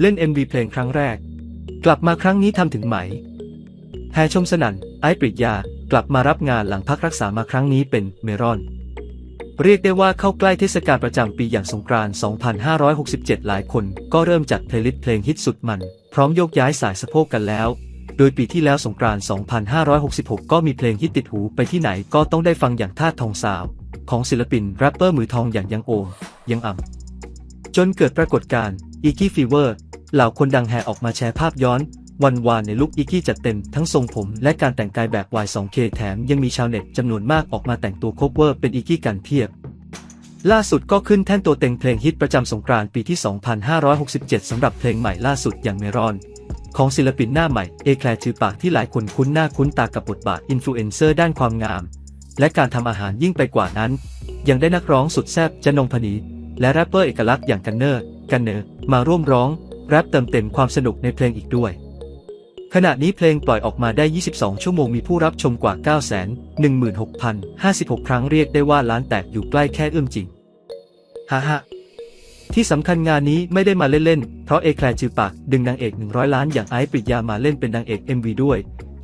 เล่น MV เพลงครั้งแรก กลับมาครั้งนี้ทำถึงไหมแฮชมสนั่นไอปริยากลับมารับงานหลังพักรักษามาครั้งนี้เป็นเมรอน เรียกได้ว่าเข้าใกล้เทศกาลประจำปีอย่างสงกรานต์ 2567 หลายคนก็เริ่มจัดเพลย์ลิสต์เพลงฮิตสุดมัน พร้อมโยกย้ายสายสะโพกกันแล้ว โดยปีที่แล้วสงกรานต์ 2566 ก็มีเพลงฮิตติดหูไปที่ไหนก็ต้องได้ฟังอย่างท่าทองสาว ของศิลปินแรปเปอร์มือทองอย่างยังโอมยังอ่ำจนเกิดปรากฏการณ์อีกี้ฟีเวอร์ เหล่าคนดังแห่ออกมาแชร์ภาพย้อน วันวานในลุคอีกี้จัดเต็มทั้งทรงผมและการแต่งกายแบบ Y2K แถมยังมีชาวเน็ตจำนวนมากออกมาแต่งตัวโคเวอร์เป็นอีกี้กันเพียบ ล่าสุดก็ขึ้นแท่นตัวเต็งเพลงฮิตประจำสงกรานต์ปีที่ 2567สำหรับเพลงใหม่ล่าสุดอย่างเมรอนของศิลปินหน้าใหม่เอแคลร์ชื่อปากที่หลายคนคุ้นหน้าคุ้นตากับบทบาทอินฟลูเอนเซอร์ด้านความงาม และการทำอาหารยิ่งไปกว่านั้น ยังได้นักร้องสุดแซ่บจนงพนีและแรปเปอร์เอกลักษณ์อย่างกันเนอร์กันเนอร์มาร่วมร้อง แรปเติมเต็มความสนุกในเพลงอีกด้วย ขณะนี้เพลงปล่อยออกมาได้ 22 ชั่วโมงมีผู้รับชมกว่า 916,056 ครั้งเรียกได้ว่าล้านแตกอยู่ใกล้แค่เอื้อมจริงฮ่าฮ่าที่สำคัญงานนี้ไม่ได้มาเล่นๆ เพราะเอแคลร์จือปากดึงนางเอก 100 ล้านอย่างไอซ์ปริยามาเล่นเป็นนางเอก MV ด้วย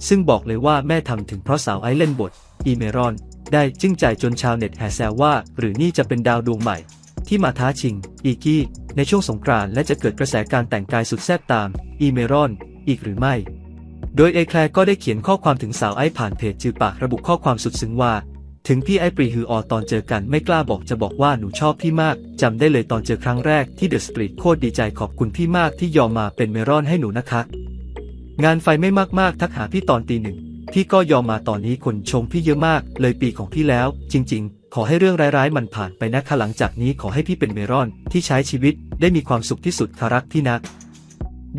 ซึ่งบอกเลยว่าแม่ทำถึงเพราะสาวไอซ์เล่นบท อีเมรอน ได้จึ้งใจจนชาวเน็ตแห่แซวว่า หรือนี่จะเป็นดาวดวงใหม่ ที่มาท้าชิง อีกี้ ในช่วงสงกรานต์และจะเกิดกระแสการแต่งกายสุดแซ่บตาม อีเมรอน อีกหรือไม่ โดยเอแคลร์ก็ได้เขียนข้อความถึงสาวไอผ่านเพจจือปากระบุข้อความสุดซึ้งว่า ถึงพี่ไอปรีฮืออตอนเจอกันไม่กล้าบอกจะบอกว่าหนูชอบพี่มากจำได้เลยตอนเจอครั้งแรกที่เดอะสตรีทโคตรดีใจขอบคุณพี่มากที่ยอมมาเป็นเมรอนให้หนูนะคะ งานไฟไม่มากๆ ทักหาพี่ตอนตีหนึ่งพี่ก็ยอมมาตอนนี้คนชมพี่เยอะมาก เลยปีของพี่แล้ว จริง ๆ ขอให้เรื่องร้ายๆ มันผ่านไปนะคะหลังจากนี้ขอให้พี่เป็นเมรอนที่ใช้ชีวิตได้มีความสุขที่สุดคารักพี่นัก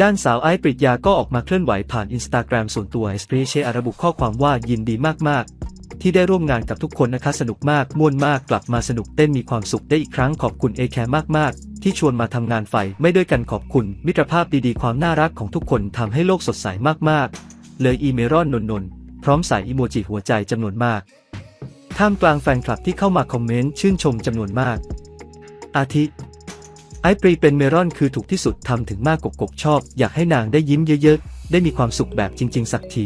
ด้านสาวไอซ์ปริยาก็ออกมาเคลื่อนไหวผ่านอินสตาแกรมส่วนตัวไอสปรีเชอระบุข้อความว่ายินดีมากๆ ที่ได้ร่วมงานกับทุกคนนะคะสนุกมากม่วนมากกลับมาสนุกเต้นมีความสุขได้อีกครั้งขอบคุณเอแคร์มากๆ ที่ชวนมาทำงานไฟไม่ด้วยกันขอบคุณ มิตรภาพดีๆความน่ารักของทุกคนทำให้โลกสดใสมากๆ เลยอีเมรอนนนนพร้อมใส่อีโมจิหัวใจจำนวนมาก ท่ามกลางแฟนคลับที่เข้ามาคอมเมนต์ชื่นชมจำนวนมาก อาทิ ไอปรีเป็นเมรอนคือถูกที่สุดทำถึงมากกกกชอบ อยากให้นางได้ยิ้มเยอะๆ ได้มีความสุขแบบจริง ๆ สักที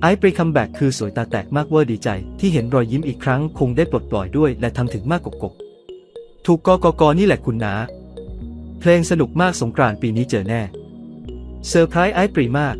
ไอปรีคัมแบ็กคือสวยตาแตกมากเวอร์ดีใจ ที่เห็นรอยยิ้มอีกครั้งคงได้ปลดปล่อยด้วย และทำถึงมากกกกถูกกกกนี่แหละคุณนาเพลงสนุกมากสงกรานต์ปีนี้เจอแน่เซอร์ไพรส์ไอปรีมาก